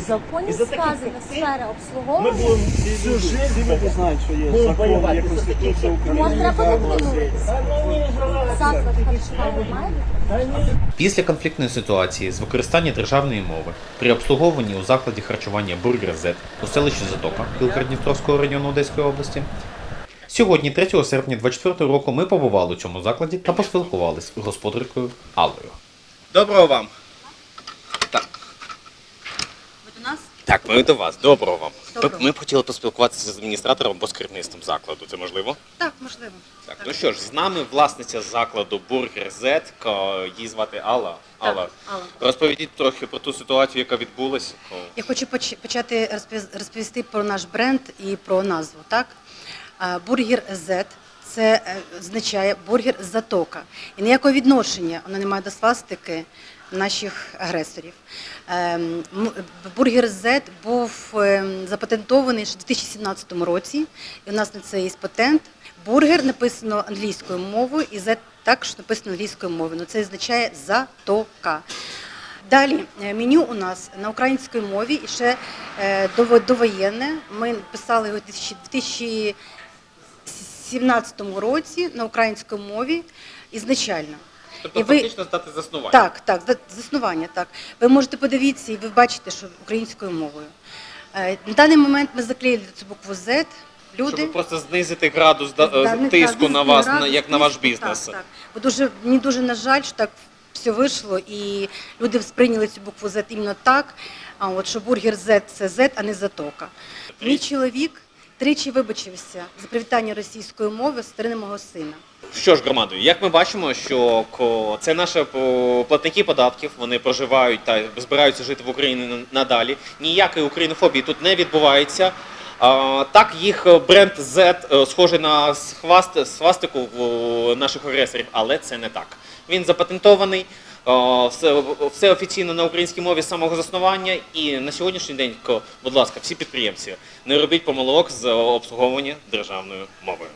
В законі за сказано сфера Ми обслуговування. будемо Всю всі люди знають, що є Будемо закон, є Конституція України. Треба. Заклад харчування? Після конфліктної ситуації з використання державної мови при обслуговуванні у закладі харчування Бургер Z у селищі Затока Білгород-Дністровського району Одеської області. Сьогодні, 3 серпня 2024 року, ми побували у цьому закладі та поспілкувалися з господаркою Аллою. Доброго вам! Так, Ви до нас? Так, ми до вас. Доброго вам. Доброго. Ми б хотіли поспілкуватися з адміністратором або з керівництвом закладу. Це можливо? Так, можливо. Так, ну що ж, з нами власниця закладу Бургер Z, її звати Алла. Алла, Так, Алла. розповідіть трохи про ту ситуацію, яка відбулася. Я хочу поч- почати розповісти про наш бренд і про назву. Так? А, Бургер Z це е, означає бургер затока. І ніякого відношення воно не має до свастики наших агресорів. Ем, Бургер Z був ем, запатентований ще у 2017 році, і у нас на це є патент. Бургер написано англійською мовою, і Z також написано англійською мовою. Ну, це означає затока. Далі е, меню у нас на українській мові і ще е, довоєнне. Ми писали його 2000 2017 році на українській мові ізначально. Тобто І ви- фактично здати заснування. Так, так, за- заснування, так. Ви можете подивитися і ви бачите, що українською мовою. Е, На даний момент ми заклеїли цю букву Z. Люди Щоб просто знизити градус да, е, тиску на вас, на, градус як на ваш бізнес. Так, так. Бо дуже мені дуже на жаль, що так все вийшло, і люди сприйняли цю букву Z іменно так. А от що бургер Z це Z, а не затока. Мій чоловік тричі вибачився за привітання російської мови з сторони мого сина. Що ж, громадою, як ми бачимо, що це наші платники податків, вони проживають та збираються жити в Україні надалі. Ніякої українофобії тут не відбувається. Так, їх бренд Z е, схожий на схваст, свастику в е, наших агресорів, але це не так. Він запатентований, е, все, все офіційно на українській мові з самого заснування. І на сьогоднішній день, будь ласка, всі підприємці, не робіть помилок з обслуговування державною мовою.